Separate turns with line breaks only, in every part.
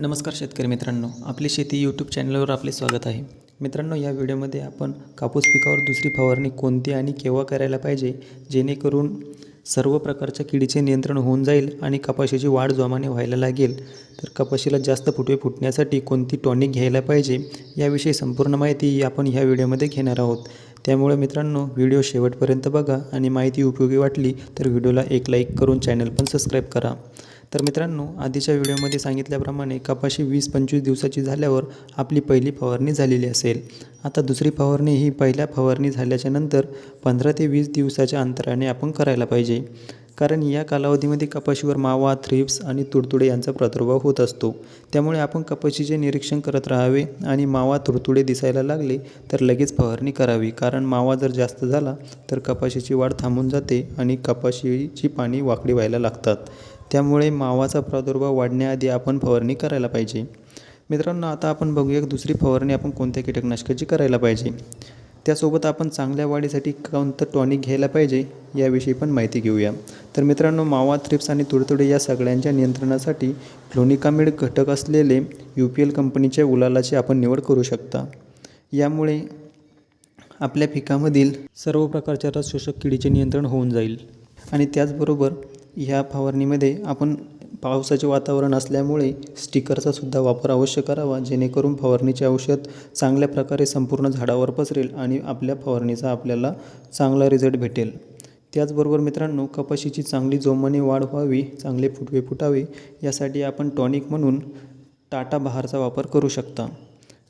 नमस्कार शेतकरी मित्रांनो आपली शेती यूट्यूब चॅनलवर आपले स्वागत आहे. मित्रांनो या व्हिडिओमध्ये आपण कापूस पिकावर दुसरी फवारणी कोणती आणि केव्हा करायला पाहिजे? जेणेकरून सर्व प्रकारच्या किडीचे नियंत्रण होऊन जाईल आणि कपाशीची वाढ जोमाने व्हायला लागेल. तर कपाशीला जास्त फुटवे फुटण्यासाठी कोणती टॉनिक घ्यायला पाहिजे? याविषयी संपूर्ण माहिती आपण ह्या व्हिडिओमध्ये घेणार आहोत. त्यामुळे मित्रांनो व्हिडिओ शेवटपर्यंत बघा आणि माहिती उपयोगी वाटली तर व्हिडिओला एक लाईक करून चॅनल पण सबस्क्राईब करा. तर मित्रांनो आधीच्या व्हिडिओमध्ये सांगितल्याप्रमाणे कपाशी वीस पंचवीस दिवसाची झाल्यावर आपली पहिली फवारणी झालेली असेल. आता दुसरी फवारणी ही पहिल्या फवारणी झाल्याच्यानंतर पंधरा ते वीस दिवसाच्या अंतराने आपण करायला पाहिजे. कारण या कालावधीमध्ये कपाशीवर मावा थ्रिप्स आणि तुडतुडे यांचा प्रादुर्भाव होत असतो. त्यामुळे आपण कपाशीचे निरीक्षण करत राहावे आणि मावा तुडतुडे दिसायला लागले तर लगेच फवारणी करावी. कारण मावा जर जास्त झाला तर कपाशीची वाढ थांबून जाते आणि कपाशीची पाणी वाकडी व्हायला लागतात. त्यामुळे मावाचा प्रादुर्भाव वाढण्याआधी आपण फवारणी करायला पाहिजे. मित्रांनो आता आपण बघूया दुसरी फवारणी आपण कोणत्या कीटकनाशकाची करायला पाहिजे. त्यासोबत आपण चांगल्या वाढीसाठी कोणतं टॉनिक घ्यायला पाहिजे याविषयी पण माहिती घेऊया. तर मित्रांनो मावा थ्रिप्स आणि तुडतुडे या सगळ्यांच्या नियंत्रणासाठी फ्लोनिकामिड घटक असलेले यू पी एल कंपनीच्या उलालाची आपण निवड करू शकता. यामुळे आपल्या पिकामधील सर्व प्रकारच्या रस शोषक किडीचे नियंत्रण होऊन जाईल. आणि त्याचबरोबर ह्या फवारणीमध्ये आपण पावसाचे वातावरण असल्यामुळे स्टिकरचा सुद्धा वापर अवश्य करावा जेणेकरून फवारणीचे औषध चांगल्या प्रकारे संपूर्ण झाडावर पसरेल आणि आपल्या फवारणीचा आपल्याला चांगला रिझल्ट भेटेल. त्याचबरोबर मित्रांनो कपाशीची चांगली जोमाने वाढ व्हावी चांगले फुटवे फुटावे यासाठी आपण टॉनिक म्हणून टाटा बहारचा वापर करू शकता.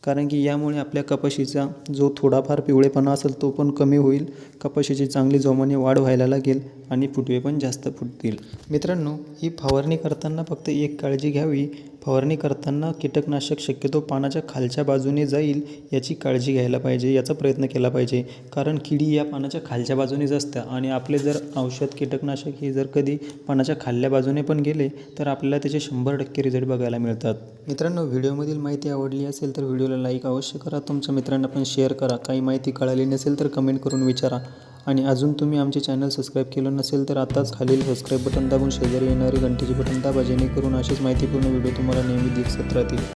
कारण की यामुळे आपल्या कपाशीचा जो थोडाफार पिवळेपणा असेल तो पण कमी होईल कपाशीची चांगली जोमाने वाढ व्हायला लागेल आणि फुटवे पण जास्त फुटतील. मित्रांनो ही फवारणी करताना फक्त एक काळजी घ्यावी फवारणी करताना कीटकनाशक शक्यतो पानाच्या खालच्या बाजूने जाईल याची काळजी घ्यायला पाहिजे याचा प्रयत्न केला पाहिजे. कारण किडी या पानाच्या खालच्या बाजूनेच असतं आणि आपले जर औषध कीटकनाशक हे जर कधी पानाच्या खाल्ल्या बाजूने पण गेले तर आपल्याला त्याचे शंभर टक्के रिझल्ट बघायला मिळतात. मित्रांनो व्हिडिओमधील माहिती आवडली असेल तर व्हिडिओला लाईक अवश्य करा. तुमच्या मित्रांना पण शेअर करा. काही माहिती कळाली नसेल तर कमेंट करून विचारा. आणि अजून तुम्ही आमचे चॅनल सबस्क्राईब केलं नसेल तर आताच खालील सबस्क्राईब बटन दाबून शेजारी येणारी घंटेची बटन दाबा जेणेकरून अशीच माहितीपूर्ण व्हिडिओ तुम्हाला नेहमी दिसत राहतील.